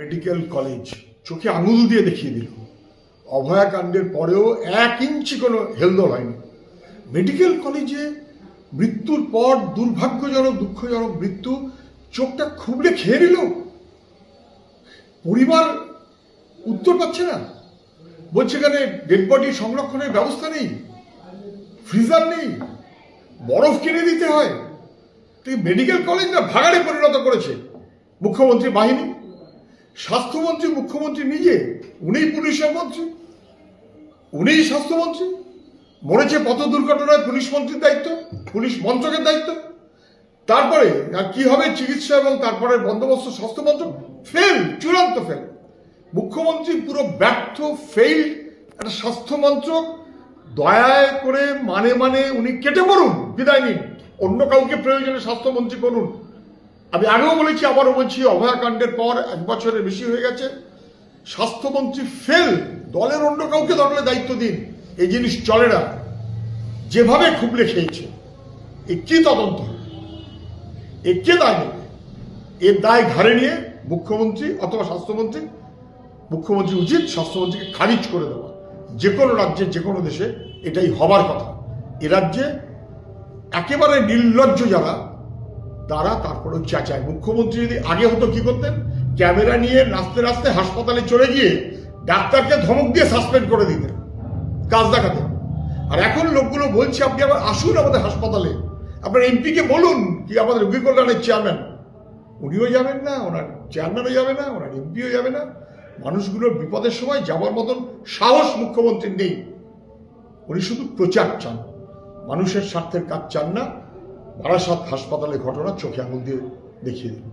Medical college. চোখে আঙুল দিয়ে দেখিয়ে দিল। অভয়াকাণ্ডের পরেও এক ইঞ্চি কোনো হেলদোল হয়নি। মেডিকেল কলেজে মৃত্যুর পর দুর্ভাগ্যজনক, দুঃখজনক মৃত্যু চোখটা খুবলে খেয়ে নিল। পরিবার উত্তর পাচ্ছে না। বলছে এখানে ডেড বডি সংরক্ষণের ব্যবস্থা নেই। ফ্রিজার নেই। বরফ কিনে দিতে হয়। তুই মেডিকেল কলেজ না ভাগাড়ে পরিণত করেছে। মুখ্যমন্ত্রী বাহিনী। স্বাস্থ্যমন্ত্রী, মুখ্যমন্ত্রী নিজে, উনিই পুলিশের মন্ত্রী, উনিই স্বাস্থ্যমন্ত্রী, মরেছে পথ দুর্ঘটনায় পুলিশ মন্ত্রীর দায়িত্ব, পুলিশ মন্ত্রকের দায়িত্ব। তারপরে কি হবে চিকিৎসা এবং তারপরে বন্দোবস্ত স্বাস্থ্য মন্ত্রক? ফেল, চূড়ান্ত ফেল। মুখ্যমন্ত্রী পুরো ব্যর্থ, ফেইল, একটা স্বাস্থ্য মন্ত্রক। দয়ায় করে মানে মানে উনি কেটে পড়ুন, বিদায় নিন। অন্য কাউকে প্রয়োজনে স্বাস্থ্যমন্ত্রী করুন। আমি আগেও বলেছি, আবারও বলছি, অভয়াকাণ্ডের পর এক বছরের বেশি হয়ে গেছে। স্বাস্থ্যমন্ত্রী ফেল, দলের অন্য কাউকে দলের দায়িত্ব দিন, এই জিনিস চলে না। যেভাবে খুবলে খেয়েছে, এ কি তদন্ত এ কে দায় নেবে? এর দায় ঘাড়ে নিয়ে মুখ্যমন্ত্রী অথবা স্বাস্থ্যমন্ত্রী, মুখ্যমন্ত্রী উচিত স্বাস্থ্যমন্ত্রীকে খারিজ করে দেওয়া। যে কোনো রাজ্যে, যে কোনো দেশে এটাই হবার কথা। এ রাজ্যে একেবারে নির্লজ্জ যারা তারা তারপরে চেঁচায় মুখ্যমন্ত্রী যদি আগে হতো কি করতেন? ক্যামেরা নিয়ে নাচতে নাচতে হাসপাতালে চলে গিয়ে ডাক্তারকে ধমক দিয়ে সাসপেন্ড করে দিতেন, কাজ দেখাতেন। আর এখন লোকগুলো বলছে, আপনি আবার আসুন আমাদের হাসপাতালে। আপনার এমপিকে বলুন কি আমাদের রোগী কল্যাণের চেয়ারম্যান। উনিও যাবেন না, ওনার চেয়ারম্যানও যাবে না, ওনার এমপিও যাবে না। মানুষগুলোর বিপদের সময় যাবার মতন সাহস মুখ্যমন্ত্রীর নেই। উনি শুধু প্রচার চান। মানুষের স্বার্থের কাজ চান না বারাসাত হাসপাতালে ঘটনা চোখে আঙুল দিয়ে দেখিয়ে দিন।